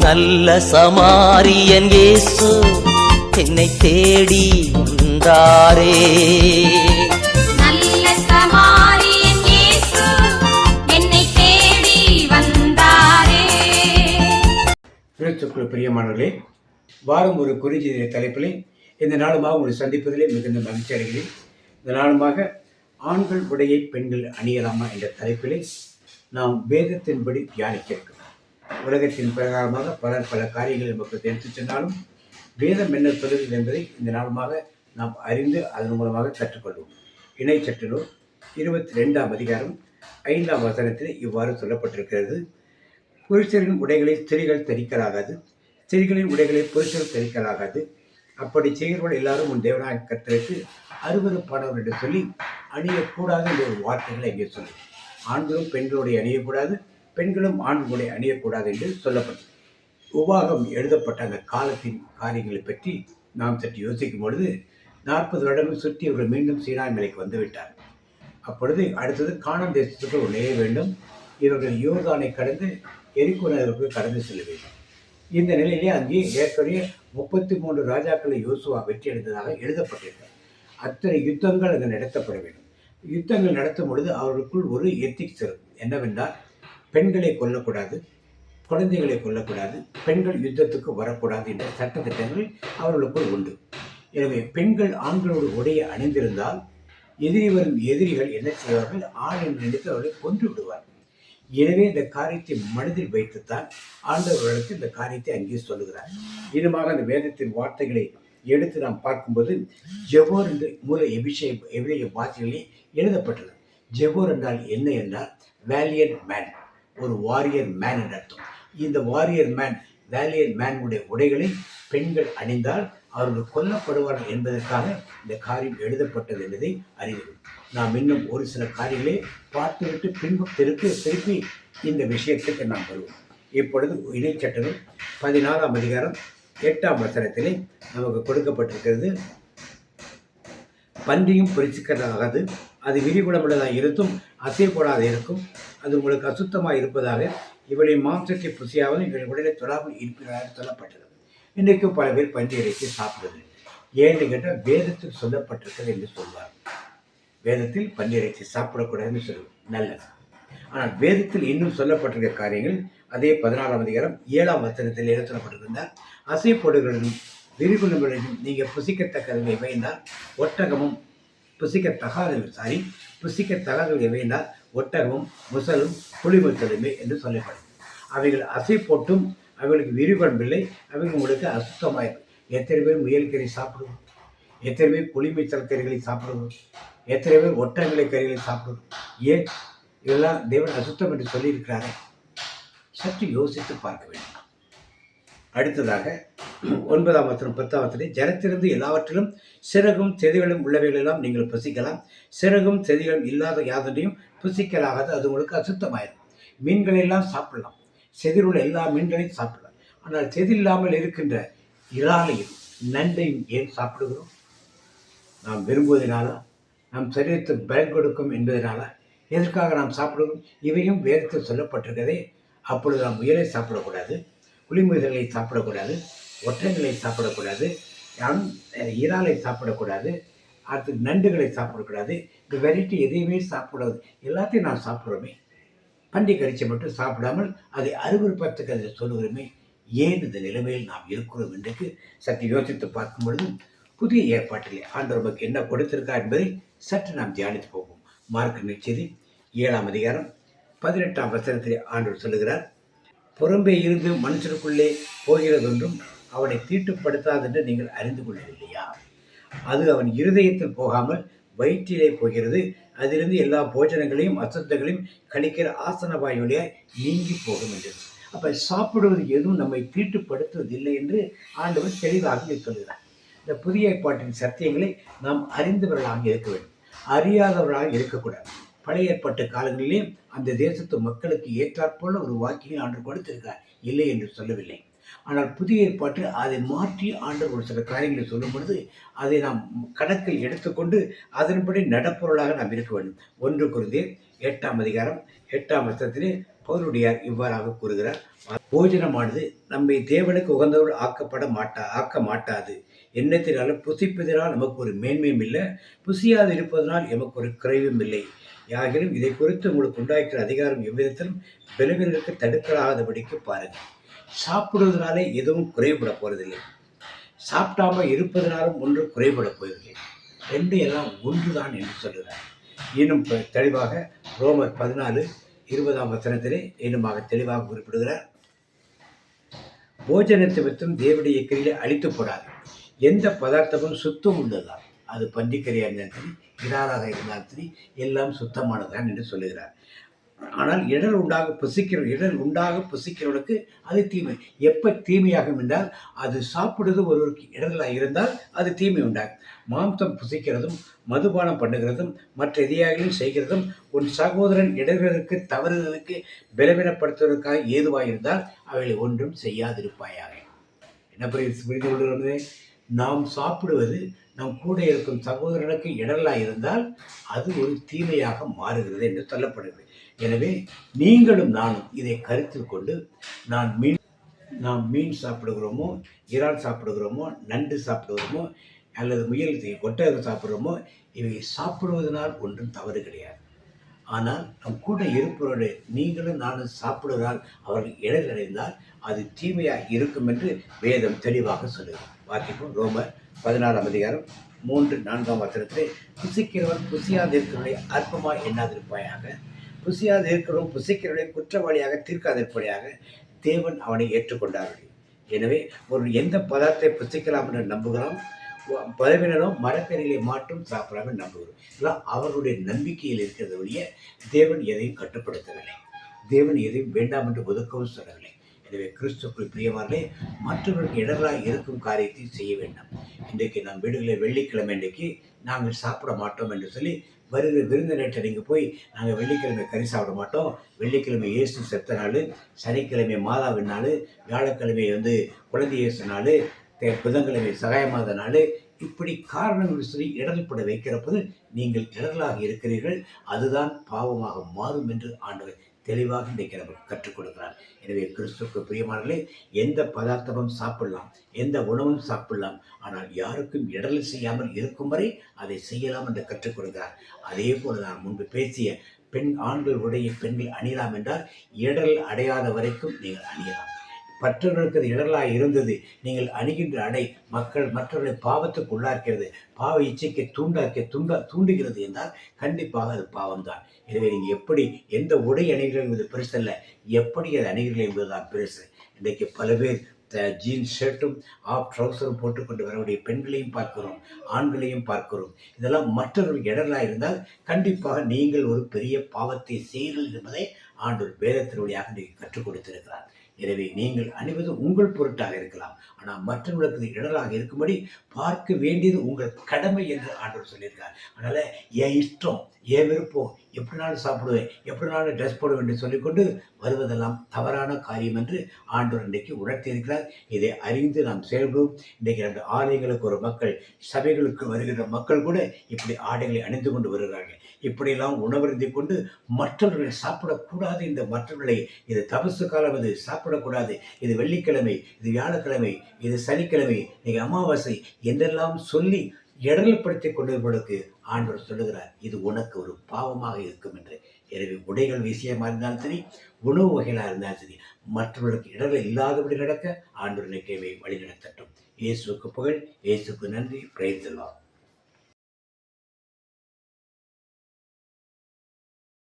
நல்ல சமாரியன் இயேசு என்னை தேடி வந்தாரே. நல்ல சமாரியன் இயேசு என்னை தேடி வந்தாரே. கிறிஸ்துக்குள் பிரியமானவர்களே வாரம் ஒரு குறிஞ்சி தலைப்பிலே இந்த நாளுமாக உங்களை சந்திப்பதிலே மிகுந்த மகிழ்ச்சி அடைகிறேன். இந்த நாளுமாக ஆண்கள் உடையை பெண்கள் அணியலாமா என்ற தலைப்பிலே நாம் வேதத்தின்படி தியானிக்க இருக்கிறோம். உலகத்தின் பிரகாரமாக பலர் பல காரியங்களை நமக்கு எடுத்துச் சென்றாலும் வேதம் என்ன சொல்லுகிறது என்பதை இந்த நாளமாக நாம் அறிந்து அதன் மூலமாக கற்றுக்கொள்வோம். இணை இருபத்தி ரெண்டாம் அதிகாரம் ஐந்தாம் வசனத்தில் இவ்வாறு சொல்லப்பட்டிருக்கிறது. புருஷரின் உடைகளை ஸ்திரீகள் தரிக்கலாகாது ஸ்திரிகளின் உடைகளை புருஷர் தரிக்கலாகாது. அப்படி செய்கிறவர்கள் எல்லாரும் உன் தேவனாக கத்தருக்கு அறுவறுப்பானவர் என்று சொல்லி அணியக்கூடாது என்ற ஒரு வார்த்தைகளை இங்கே சொல்லி ஆண்களும் பெண்களுடைய அணியக்கூடாது பெண்களும் ஆண்களை அணியக்கூடாது என்று சொல்லப்பட்டது. உபாகம் எழுதப்பட்ட அந்த காலத்தின் காரியங்களை பற்றி நாம் சற்று யோசிக்கும் பொழுது நாற்பது வருடங்கள் சுற்றி அவர்கள் மீண்டும் சீனாய் மலைக்கு வந்துவிட்டார் அப்பொழுது அடுத்தது காணம் தேசத்துக்கு நுழைய வேண்டும். இவர்கள் யோர்தானை கடந்து எரிகோ நகருக்கு கடந்து செல்ல வேண்டும். இந்த நிலையிலே அங்கே ஏற்கனவே முப்பத்தி மூன்று ராஜாக்களை யோசுவா வெற்றி அடைந்ததாக எழுதப்பட்டிருக்கிறது. அத்தனை யுத்தங்கள் அங்கு நடத்தப்பட வேண்டும். யுத்தங்கள் நடத்தும் பொழுது அவர்களுக்குள் ஒரு எத்திக்ஸ் இருக்கும் என்னவென்றால் பெண்களை கொல்லக்கூடாது குழந்தைகளை கொல்லக்கூடாது பெண்கள் யுத்தத்துக்கு வரக்கூடாது என்ற சட்டத்திட்டங்கள் அவர்களுக்குள் உண்டு. எனவே பெண்கள் ஆண்களோடு உடைய அணிந்திருந்தால் எதிரி வரும் எதிரிகள் என்ன செய்வார்கள்? ஆண் என்று நினைத்து அவர்களை கொன்று விடுவார் எனவே இந்த காரியத்தை மனதில் வைத்துத்தான் ஆண்டவர்களுக்கு இந்த காரியத்தை அங்கே சொல்லுகிறார். இதுமாக அந்த வேதத்தின் வார்த்தைகளை எடுத்து நாம் பார்க்கும்போது ஜெபோர் என்று மூல எபிஷேக எபிஷேக வார்த்தைகளே எழுதப்பட்டது ஜெபோர் என்றால் என்ன என்றால் வேலியன் மேன் ஒரு வாரியர் மேன் என்று அர்த்தம். இந்த வாரியர் மேன் வேலியர் மேனுடைய உடைகளை பெண்கள் அணிந்தால் அவர்கள் கொல்லப்படுவார்கள் என்பதற்காக இந்த காரியம் எழுதப்பட்டது என்பதை அறிகிறோம் நாம் இன்னும் ஒரு சில காரியங்களை பார்த்துவிட்டு பின்பு திருப்பி திருப்பி இந்த விஷயத்துக்கு நாம் வருவோம். இப்பொழுது இணைச்சட்டங்கள் பதினாறாம் அதிகாரம் எட்டாம் வசனத்திலே நமக்கு கொடுக்கப்பட்டிருக்கிறது. பன்றியும் பொரிச்சிக்கிறதாகாது அது விரிகுணமுள்ளதாக இருந்தும் அசைப்படாத இருக்கும். அது உங்களுக்கு அசுத்தமாக இருப்பதாக இவளை மாம்சத்தை புசியாவது இவள் உடலை தொடாமல் இருப்பதாக சொல்லப்பட்டது. இன்றைக்கும் பல பேர் பன்றி இறைச்சி சாப்பிடுவது ஏன்னு கேட்டால் வேதத்தில் சொல்லப்பட்டிருக்கிறது என்று சொல்வார். வேதத்தில் பன்றி இறைச்சி சாப்பிடக்கூடாதுன்னு சொல்லுவோம் நல்லது. ஆனால் வேதத்தில் இன்னும் சொல்லப்பட்டிருக்க காரியங்கள் அதே பதினாலாம் அதிகாரம் ஏழாம் வசனத்தில் என்ன சொல்லப்பட்டிருந்தால் அசைப்படுகளிலும் விரிகுணங்களிலும் நீங்கள் புசிக்கத்தக்கதை வைந்தால் ஒட்டகமும் புசிக்கத்தகாதவை சாரி புசிக்கத்தகாதவை எவைனால் ஒட்டகமும் முசலும் புலிமுத்தலுமே என்று சொல்லப்படும். அவைகள் அசை போட்டும் அவைகளுக்கு விரிகுணமில்லை அவைகள் உங்களுக்கு அசுத்தமாயிருக்கும் எத்தனை பேர் முயல் கறி சாப்பிடுவோம்? எத்தனை பேர் புளிமைச்சல் கறிகளை சாப்பிடுவோம்? எத்தனை பேர் ஒட்டங்களை கறிகளை சாப்பிடுவோம்? ஏன்? இதெல்லாம் தேவன் அசுத்தம் என்று சொல்லியிருக்கிறாரே. சற்று யோசித்து பார்க்க வேண்டும். அடுத்ததாக ஒன்பதாம் வசனம் பத்தாம் வசனம் ஜனத்திலிருந்து எல்லாவற்றிலும் சிறகும் செதிகளும் உள்ளவைகளெல்லாம் நீங்கள் புசிக்கலாம். சிறகும் செதிகளும் இல்லாத யாதனையும் புசிக்கலாகாது. அது உங்களுக்கு அசுத்தமாயிடும் மீன்களை எல்லாம் சாப்பிடலாம். செதிலுள்ள எல்லா மீன்களையும் சாப்பிடலாம். ஆனால் செதில்லாமல் இருக்கின்ற இறாலையும் நண்டையும் ஏன் சாப்பிடுகிறோம்? நாம் விரும்புவதனால நம் சரீரத்துக்கு பயன் கொடுக்கும் என்பதனால எதற்காக நாம் சாப்பிடுவோம் இவையும் வேதத்தில் சொல்லப்பட்டிருக்கதே அப்பொழுது நாம் முயலை சாப்பிடக்கூடாது புலிமுயல்களை சாப்பிடக்கூடாது. ஒற்றங்களை சாப்பிடக்கூடாது இறாலை சாப்பிடக்கூடாது அடுத்து நண்டுகளை சாப்பிடக்கூடாது இந்த வெரைட்டி எதையுமே சாப்பிடாது. எல்லாத்தையும் நாம் சாப்பிட்றோமே. பன்றி கறிச்சி மட்டும் சாப்பிடாமல் அதை அருவருப்பத்துக்கு அதை சொல்லுகிறோமே. ஏன் இந்த நிலைமையில் நாம் இருக்கிறோம் என்றுக்கு சற்று யோசித்து பார்க்கும் பொழுது புதிய ஏற்பாட்டிலே ஆண்டவர் நமக்கு என்ன கொடுத்திருக்கா என்பதை சற்று நாம் தியானித்து போவோம். மார்க் நிச்சயதி ஏழாம் அதிகாரம் பதினெட்டாம் வசனத்திலே ஆண்டவர் சொல்லுகிறார் புறம்பே இருந்து மனுஷனுக்குள்ளே போகிறதொன்றும் அவனை தீட்டுப்படுத்தாதென்று நீங்கள் அறிந்து கொள்ளவில்லையா அது அவன் இருதயத்தில் போகாமல் வயிற்றிலே போகிறது. அதிலிருந்து எல்லா போஜனங்களையும் அசுத்தங்களையும் கழிக்கிற ஆசன வாயுடைய நீங்கி போகும் என்று. அப்போ சாப்பிடுவது எதுவும் நம்மை தீட்டுப்படுத்துவதில்லை என்று ஆண்டவர் தெளிவாக சொல்கிறார். இந்த புதிய ஏற்பாட்டின் சத்தியங்களை நாம் அறிந்தவர்களாக இருக்க வேண்டும். அறியாதவர்களாக இருக்கக்கூடாது. பழைய ஏற்பாட்டு காலங்களிலே அந்த தேசத்து மக்களுக்கு ஏற்றாற்போல ஒரு வாக்கியம் ஆண்டு கொடுத்திருக்கார் இல்லை என்று சொல்லவில்லை. ஆனால் புதிய ஏற்பாட்டில் அதை மாற்றி ஆண்டவர் ஒரு சில காரியங்களை சொல்லும் பொழுது அதை நாம் கணக்கில் எடுத்துக்கொண்டு அதன்படி நடப்பொருளாக நாம் இருக்க வேண்டும். ஒன்று குருந்தே எட்டாம் அதிகாரம் எட்டாம் வருஷத்திலே பவுலுடையார் இவ்வாறாக கூறுகிறார் போஜனமானது நம்மை தேவனுக்கு உகந்தவர்கள் ஆக்கப்பட மாட்டா ஆக்க மாட்டாது. எண்ணத்தினாலும் புசிப்பதினால் நமக்கு ஒரு மேன்மையும் இல்லை புசியாது இருப்பதனால் எமக்கு ஒரு குறைவும் இல்லை. யாகிலும் இதை குறித்து உங்களுக்கு உண்டாக்கிற அதிகாரம் எவ்விதத்திலும் பலவீனருக்கு தடுக்கலாகாதபடிக்கு பாருங்கள். சாப்பிடுவதனாலே எதுவும் குறைபட போறதில்லை. சாப்பிடாமல் இருப்பதனாலும் ஒன்று குறைபட போவதில்லை. ரெண்டு எல்லாம் ஒன்றுதான் என்று சொல்கிறார் இன்னும் தெளிவாக ரோமர் பதினாலு இருபதாம் வசனத்திலே இன்னுமாக தெளிவாக குறிப்பிடுகிறார். போஜனத்தை வித்தும் தேவனுடைய கையிலே அழித்து போடாது. எந்த பதார்த்தமும் சுத்தம் உள்ளதுதான் அது பன்றிக்கறியாக இருந்தாலும் சரி இறாலாக இருந்தாலும் சரி எல்லாம் சுத்தமானதுதான் என்று சொல்லுகிறார். ஆனால் இடர் உண்டாக புசிக்கிற இடர் உண்டாக புசிக்கிறவனுக்கு அது தீமை. எப்போ தீமையாகும் என்றால் அது சாப்பிடுவது ஒருவருக்கு இடர்களாக இருந்தால் அது தீமை உண்டாகும். மாம்சம் புசிக்கிறதும் மதுபானம் பண்ணுகிறதும் மற்ற எதையாகவும் செய்கிறதும் உன் சகோதரன் இடர்களுக்கு தவறுதலுக்கு பலவீனப்படுத்துவதற்காக ஏதுவாக இருந்தால் அவைகளை ஒன்றும் செய்யாதிருப்பாயாக. என்ன புரியுது புரிந்து கொள்கிறது நாம் சாப்பிடுவது நம் கூட இருக்கும் சகோதரனுக்கு இடரலாக இருந்தால் அது ஒரு தீமையாக மாறுகிறது என்று சொல்லப்படுகிறது. எனவே நீங்களும் நானும் இதை கருத்தில் கொண்டு நான் மீன் நாம் மீன் சாப்பிடுகிறோமோ இறால் சாப்பிடுகிறோமோ நண்டு சாப்பிடுகிறோமோ அல்லது முயல் கொட்டகம் சாப்பிட்றோமோ இவை சாப்பிடுவதனால் ஒன்றும் தவறு கிடையாது. ஆனால் நம் கூட இருப்பவரோடு நீங்களும் நானும் சாப்பிடுவதால் அவர்கள் இடரடைந்தால் அது தீமையாக இருக்கும் என்று வேதம் தெளிவாக சொல்லுகிறார் வாக்கிப்போம் ரோமர் பதினாறாம் அதிகாரம் மூன்று நான்காம் வசனத்திலே புசிக்கிறவன் புசியாதிருக்கிறவனை அற்பமாக எண்ணாதிருப்பாயாக புசியாது இருக்கிறவன் புசிக்கிறவனை குற்றவாளியாக தீர்க்காதிருப்படியாக தேவன் அவனை ஏற்றுக்கொண்டார்கள் எனவே ஒரு எந்த பதார்த்தத்தை புசிக்கலாம் என்று நம்புகிறோம் பதவியினரும் மரக்கறிகளை மாற்றும் சாப்பிடாமல் நம்புகிறோம். இதெல்லாம் அவர்களுடைய நம்பிக்கையில் இருக்கிறத ஒழிய தேவன் எதையும் கட்டுப்படுத்தவில்லை. தேவன் எதையும் வேண்டாம் என்று ஒதுக்கவும் சொல்லவில்லை. எனவே கிறிஸ்துக்குள் பிரியமானே மற்றவர்களுக்கு இடர்களாக இருக்கும் காரியத்தை செய்ய வேண்டாம். இன்றைக்கு நம் வீடுகளில் வெள்ளிக்கிழமை இன்றைக்கு நாங்கள் சாப்பிட மாட்டோம் என்று சொல்லி வருகிற விருந்தினர்கிட்ட நீங்கள் போய் நாங்கள் வெள்ளிக்கிழமை கறி சாப்பிட மாட்டோம். வெள்ளிக்கிழமை இயேசு செத்த நாள் சனிக்கிழமை மாதாவின் நாள் வியாழக்கிழமை வந்து குழந்தை இயேசு நாள் புதன்கிழமை சகாயமாத நாள். இப்படி காரணங்கள் சொல்லி இடர்பட வைக்கிறப்போது நீங்கள் இடர்களாக இருக்கிறீர்கள். அதுதான் பாவமாக மாறும் என்று ஆண்டவர் தெளிவாக இன்றைக்கு நமக்கு கற்றுக் கொடுக்கிறார். எனவே கிறிஸ்துக்கு பிரியமானங்களே எந்த பதார்த்தமும் சாப்பிடலாம் எந்த உணவும் சாப்பிடலாம் ஆனால் யாருக்கும் இடல் செய்யாமல் இருக்கும் வரை அதை செய்யலாம் என்று கற்றுக் கொடுக்கிறார். அதே போல நான் முன்பு பேசிய பெண் ஆண்கள் உடைய பெண்கள் அணியலாம் என்றால் இடல் அடையாத வரைக்கும் நீங்கள் அணியலாம். மற்றவர்களுக்கு அது இடரலாக இருந்தது. நீங்கள் அணுகின்ற அடை மக்கள் மற்றவர்களை பாவத்துக்கு உள்ளாக்கிறது பாவ இச்சைக்கு தூண்டாக்க தூண்டா தூண்டுகிறது என்றால் கண்டிப்பாக அது பாவம்தான். எனவே நீங்கள் எப்படி எந்த உடை அணிகிறீர்கள் என்பது பெருசல்ல எப்படி அது அணிகிறீர்கள் என்பதுதான் பெருசு? இன்றைக்கு பல பேர் ஜீன்ஸ் ஷர்ட்டும் ஆஃப் ட்ரௌசரும் போட்டுக்கொண்டு வரக்கூடிய பெண்களையும் பார்க்கிறோம் ஆண்களையும் பார்க்கிறோம். இதெல்லாம் மற்றவர்கள் இடர்களாக இருந்தால் கண்டிப்பாக நீங்கள் ஒரு பெரிய பாவத்தை செய்கிறீர்கள் என்பதை ஆண்டு வேதத்தினுடையாக நீங்கள் கற்றுக் கொடுத்திருக்கிறார். எனவே நீங்கள் அணிவது உங்கள் பொருட்டாக இருக்கலாம். ஆனால் மற்றவர்களுக்கு இடராக இருக்கும்படி பார்க்க வேண்டியது உங்கள் கடமை என்று ஆண்டவர் சொல்லியிருக்கார். அதனால் என் இஷ்டம் என் விருப்பம் எப்படினாலும் சாப்பிடுவேன் எப்படினாலும் ட்ரெஸ் போடுவேன் என்று சொல்லிக்கொண்டு வருவதெல்லாம் தவறான காரியம் என்று ஆண்டவர் இன்றைக்கு உணர்த்தியிருக்கிறார். இதை அறிந்து நாம் செயல்படும். இன்றைக்கு ரெண்டு ஆலயங்களுக்கு ஒரு மக்கள் சபைகளுக்கு வருகின்ற மக்கள் கூட இப்படி ஆடைகளை அணிந்து கொண்டு வருகிறார்கள். இப்படியெல்லாம் உணவருந்தி கொண்டு மற்றவர்கள் சாப்பிடக்கூடாது. இந்த மற்றவர்களை இது தபசு காலம் இது சாப்பிடக்கூடாது. இது வெள்ளிக்கிழமை இது வியாழக்கிழமை இது சனிக்கிழமை இன்னைக்கு அமாவாசை என்றெல்லாம் சொல்லி இடல்படுத்தி கொண்டிருப்பவர்களுக்கு ஆண்டவர் சொல்லுகிறார் இது உனக்கு ஒரு பாவமாக இருக்கும் என்று. எனவே உடைகள் விஷயமா இருந்தாலும் சரி உணவு வகைகளாக இருந்தாலும் சரி மற்றவர்களுக்கு இடர்கள் இல்லாதபடி நடக்க ஆண்டவர் நிகழ்வை வழி நடத்தட்டும் இயேசுக்கு புகழ் இயேசுக்கு நன்றி பிரைத்தலாம்